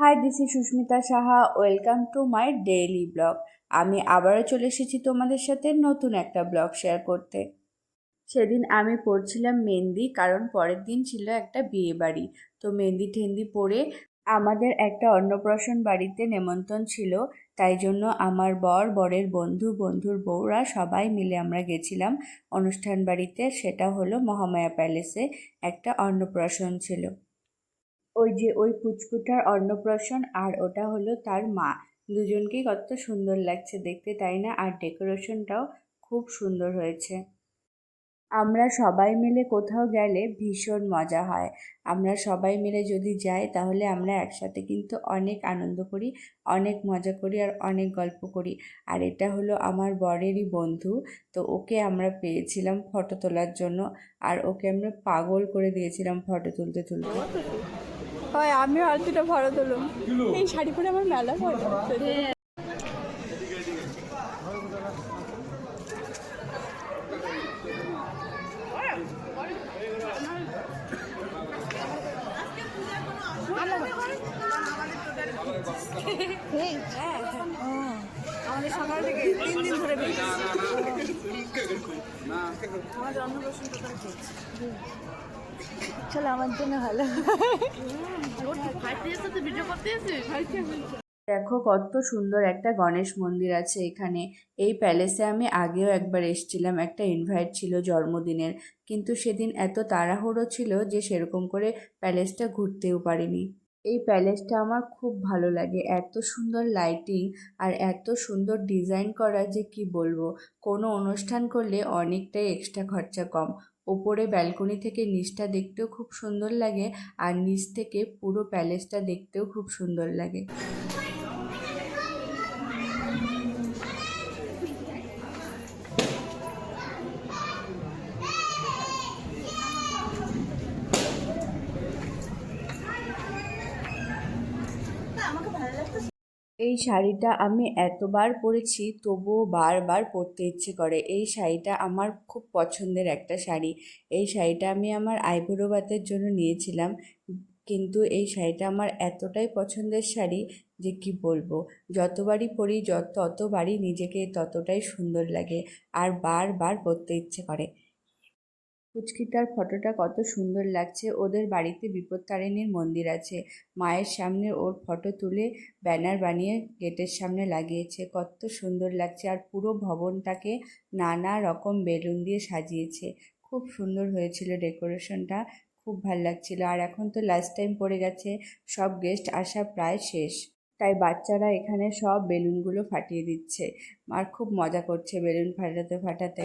Hi this is Susmita Saha welcome to my daily blog আমি আবারও চলে এসেছি তোমাদের সাথে নতুন একটা ব্লগ শেয়ার করতে। সেদিন আমি পড়ছিলাম মেহেন্দি, কারণ পরের দিন ছিল একটা বিয়ে বাড়ি। তো মেহেন্দি টেহেন্দি পরে আমাদের একটা অন্নপ্রাশন বাড়িতে নেমন্তন্ন ছিল। তাই জন্য আমার বর, বরের বন্ধু, বন্ধুর বউরা সবাই মিলে আমরা গেছিলাম অনুষ্ঠান বাড়িতে। সেটা হলো মহামায়া প্যালেসে একটা অন্নপ্রাশন ছিল। ওই যে ওই পুচকুটার অন্নপ্রাশন আর ওটা হলো তার মা। দুজনকেই কত সুন্দর লাগছে দেখতে, তাই না? আর ডেকোরেশনটাও খুব সুন্দর হয়েছে। আমরা সবাই মিলে কোথাও গেলে ভীষণ মজা হয়। আমরা সবাই মিলে যদি যাই তাহলে আমরা একসাথে কিন্তু অনেক আনন্দ করি অনেক মজা করি আর অনেক গল্প করি। আর এটা হলো আমার বরেরই বন্ধু তো ওকে আমরা পেয়েছিলাম ফটো তোলার জন্য। আর ওকে আমরা পাগল করে দিয়েছিলাম ফটো তুলতে তুলতে। হয় আমিও আর দুটো ফটো তুলুম। এই শাড়ি পরে আমার মেলা আমাদের সকাল থেকে তিন দিন ধরে চলো, আমার জন্য ভালো। দেখো, কত সুন্দর একটা গণেশ মন্দির আছে এখানে। এই প্যালেসে আমি আগেও একবার এসেছিলাম, একটা ইনভাইট ছিল জন্মদিনের। কিন্তু সেদিন এত তাড়াহুড়ো ছিল যে সেরকম করে প্যালেসটা ঘুরতেও পারিনি। এই প্যালেসটা আমার খুব ভালো লাগে। এত সুন্দর লাইটিং আর এত সুন্দর ডিজাইন করা যে কি বলব? কোনো অনুষ্ঠান করলে অনেকটাই এক্সট্রা খরচা কম। ওপরে ব্যালকনি থেকে নিচটা দেখতেও খুব সুন্দর লাগে আর নিচ থেকে পুরো প্যালেসটা দেখতেও খুব সুন্দর লাগে। এই শাড়িটা আমি এতবার পরেছি, তবুও বারবার পরতে ইচ্ছে করে। এই শাড়িটা আমার খুব পছন্দের একটা শাড়ি। এই শাড়িটা আমি আমার আইবুড়ো ভাতের জন্য নিয়েছিলাম। কিন্তু এই শাড়িটা আমার এতটাই পছন্দের শাড়ি যে কি বলব? যতবারই পরি যত ততবারই নিজেকে ততটাই সুন্দর লাগে। আর বারবার পরতে ইচ্ছে করে। পুচকিটার ফটোটা কত সুন্দর লাগছে। ওদের বাড়িতে বিপত্তারিণীর মন্দির আছে। মায়ের সামনে ওর ফটো তুলে ব্যানার বানিয়ে গেটের সামনে লাগিয়েছে। কত সুন্দর লাগছে আর পুরো ভবনটাকে নানা রকম বেলুন দিয়ে সাজিয়েছে। খুব সুন্দর হয়েছিল ডেকোরেশনটা। খুব ভালো লাগছিল। আর এখন তো লাস্ট টাইম পড়ে গেছে। সব গেস্ট আসা প্রায় শেষ। তাই বাচ্চারা এখানে সব বেলুনগুলো ফাটিয়ে দিচ্ছে। আর খুব মজা করছে বেলুন ফাটাতে ফাটাতে।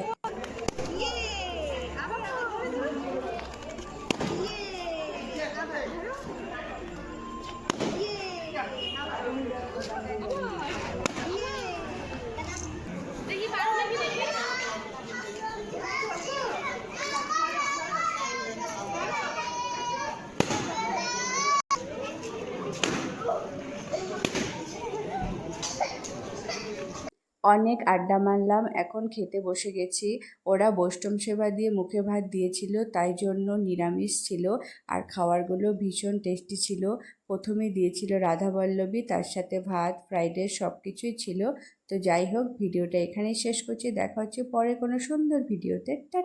অনেক আড্ডা মারলাম, এখন খেতে বসে গেছি। ওরা বৈষ্ণব সেবা দিয়ে মুখে ভাত দিয়েছিল, তাই জন্য নিরামিষ ছিল আর খাবারগুলো ভীষণ টেস্টি ছিল। প্রথমে দিয়েছিল রাধাবল্লভী, তার সাথে ভাত, ফ্রাইড রাইস সব কিছুই ছিল। তো যাই হোক, ভিডিওটা এখানেই শেষ করছি। দেখা হচ্ছে পরে কোনো সুন্দর ভিডিওতে। টাটা।